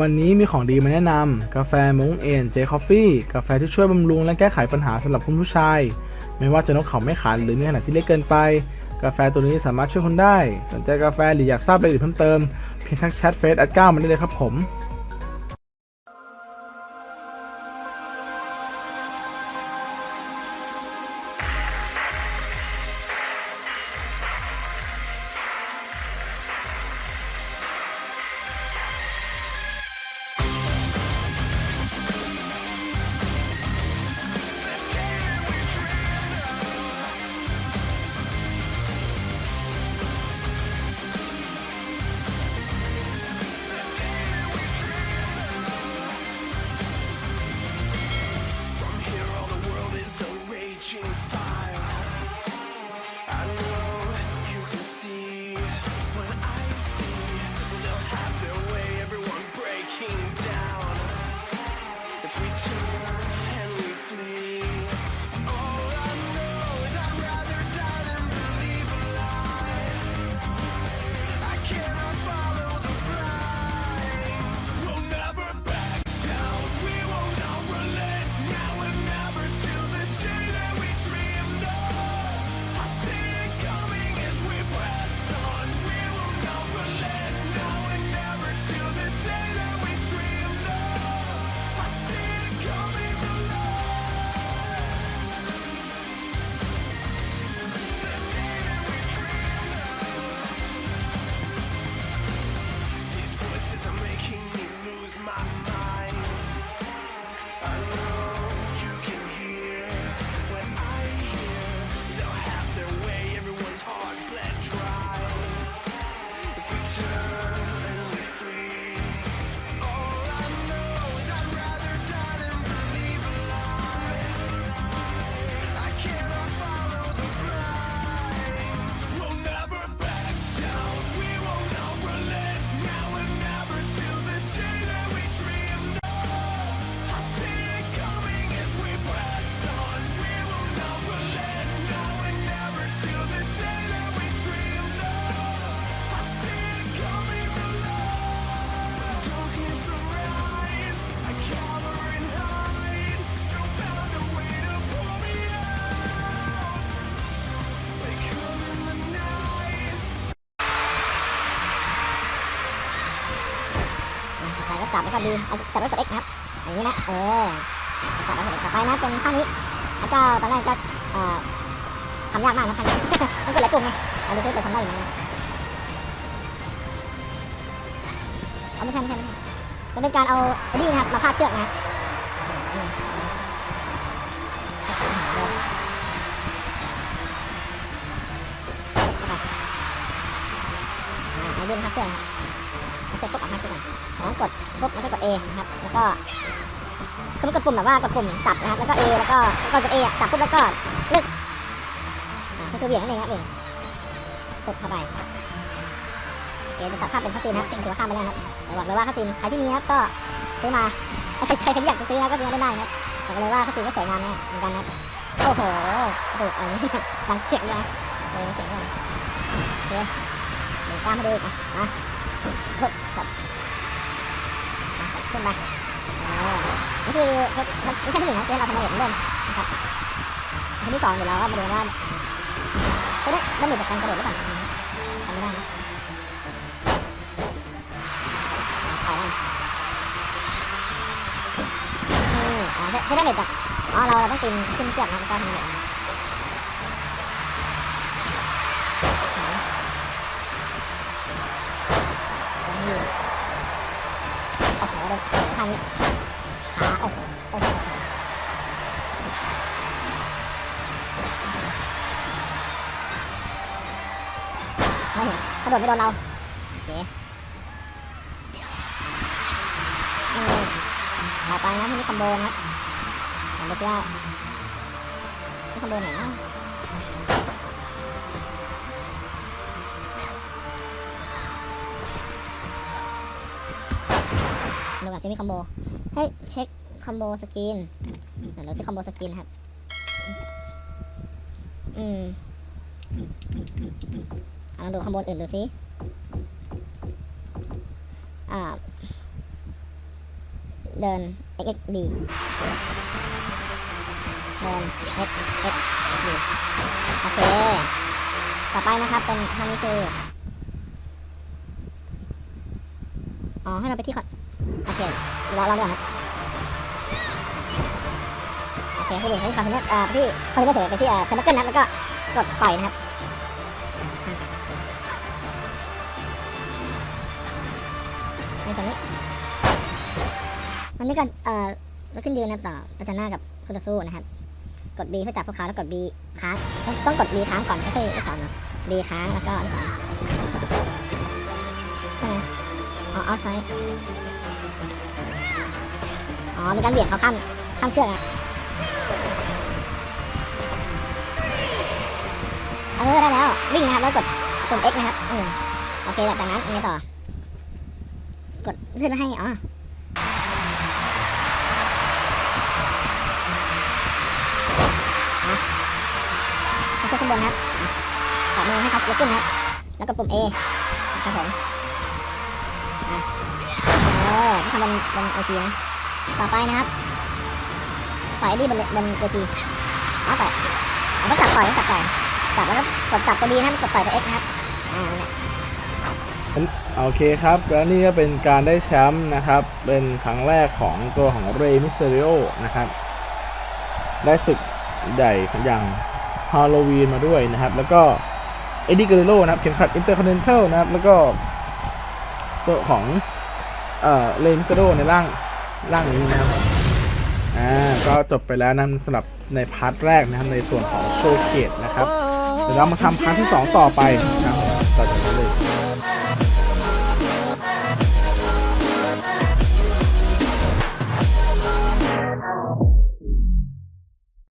วันนี้มีของดีมาแนะนำ กาแฟมงเอ็นเจคอฟฟี่กาแฟที่ช่วยบำรุงและแก้ไขปัญหาสำหรับคุณผู้ชาย ไม่ว่าจะนกเขาไม่ขันหรือมีขนาดที่เล็กเกินไป กาแฟตัวนี้สามารถช่วยคุณได้ สนใจกาแฟหรืออยากทราบรายละเอียดเพิ่มเติมเพียงทักแชทเฟซอัดก้ามาได้เลยครับผม ก็จับไม่ค่อยดีเอาจับแล้วกด X นะครับอย่างนี้นะเออจับแล้วกด X ต่อไปนะเป็นข้างนี้พระเจ้าตอนแรกก็เอ่อทำยากมากนะข้างนี้ต้องกดหลายปุ่มไงเอาดูซิเปิดทำได้อยู่ไหมเอาไม่ใช่ไม่ใช่ไม่ใช่มันเป็นการเอาไอ้นี่นะครับมาพาดเชือกนะอืมเข้าไปอ่าเอาเลื่อนพาดเชือกนะ เสร็จปุ๊บออกมาที่ก่อนแล้วกดปุ๊บแล้วก็กด A นะครับ แล้วก็คือมันกดปุ่มแบบว่ากดปุ่มจับนะครับแล้วก็ A แล้วก็กดกด A อะจับปุ๊บแล้วก็เลือกอ่าก็คือเหวี่ยงนั่นเองครับเหวี่ยงปุ๊บเข้าไปเดี๋ยวจะตัดภาพเป็นคัสซีนนะครับถือว่าข้ามไปแล้วครับแต่บอกเลยว่าคัสซีนใครที่มีครับก็ซื้อมาใครใครที่อยากจะซื้อก็ซื้อได้ได้นะครับบอกเลยว่าคัสซีนก็สวยงามนะเหมือนกันนะโอ้โหดูอะไรนี่ดังเฉียงเลยเออเสียงเลยโอเคเดี๋ยวตามมาดูอีกอะมาปึ๊บกดอะ ขึ้นไปเออนี่คือมันไม่ใช่ที่หนึ่งนะที่เราทำมาเหมือนเดิมนะครับอันที่สองเดี๋ยวเราก็มาดูกันว่าจะได้ได้หนึ่งจากการกระโดดหรือเปล่าทำไม่ได้นะถ่ายได้นี่อ่าได้ได้หนึ่งจากอ๋อเราต้องปีนขึ้นเชือกนะแล้วก็ทำเหนึ่งนี่ เดินเดินทานี้ขาโอ้โหโอ้โหไม่เห็นกระโดดไม่โดนเราโอเคต่อไปนะที่นี่คอมโบนะครับลองดูซิว่านี่คอมโบไหนนะ ดูก่อนซิมีคอมโบให้เช็คคอมโบสกินเดี๋ยวเราคอมโบสกินครับ อืมลองดูคอมโบอื่นดูซิอ่าเดิน x x b เดิน x x b โอเค ต่อไปนะครับ เป็นท่านี้คือ อ๋อ ให้เราไปที่คอน โอเครอรอดีกว่าครับโอเคให้ดูให้คอนเทนเนอร์เอ่อที่คอนเทนเนอร์เสร็จไปที่เอ่อเทอร์มิเกิลนะครับแล้วก็กดปล่อยนะครับในส่วนนี้มันนี้ก็เอ่อลุกขึ้นยืนนะครับต่อพัฒนากับคู่ต่อสู้นะครับ กด B เพื่อจับพวกเขาแล้วกด B ค้างต้องต้องกด B ค้างก่อนไม่ใช่ลูกศรนะ B ค้างแล้วก็ลูกศรใช่ไหมอ๋อเอาไซด์ อ๋อ มีการเบี่ยงเขาข้ามข้ามเชือกนะเออได้แล้ว วิ่งนะครับ แล้วกดกด X นะครับอืมโอเคแล้วจากนั้นยังไงต่อ กดขึ้นมาให้ อ๋อเขาจะขึ้นบนครับขอมือให้ครับยกขึ้นครับ แล้วก็ปุ่ม A ครับผมอะ อทำบนบนเวทีนะต่อไปนะครับปล่อยไอ้นี่บนบนเวทีอ๋อปล่อยเอาก็จับปล่อยก็จับปล่อยจับแล้วก็กดจับตัว B นะครับกดปล่อยตัว X นะครับอ่าโอเคครับ แล้วนี่ก็เป็นการได้แชมป์นะครับ เป็นครั้งแรกของตัวของเรมิสเตอริโอนะครับ ได้ศึกใหญ่อย่างฮาโลวีนมาด้วยนะครับ แล้วก็เอ็ดดี้เกเรโรนะครับ เข็มขัดอินเตอร์คอนเนนทัลนะครับ แล้วก็ตัวของ เอ่อเลนกระโดในร่างร่างนี้นะครับอ่าก็จบไปแล้วนะสำหรับในพาร์ทแรกนะครับในส่วนของโชว์เกตนะครับเดี๋ยวเรามาทำพาร์ทที่ 2 ต่อไปนะครับต่อจากนั้นเลย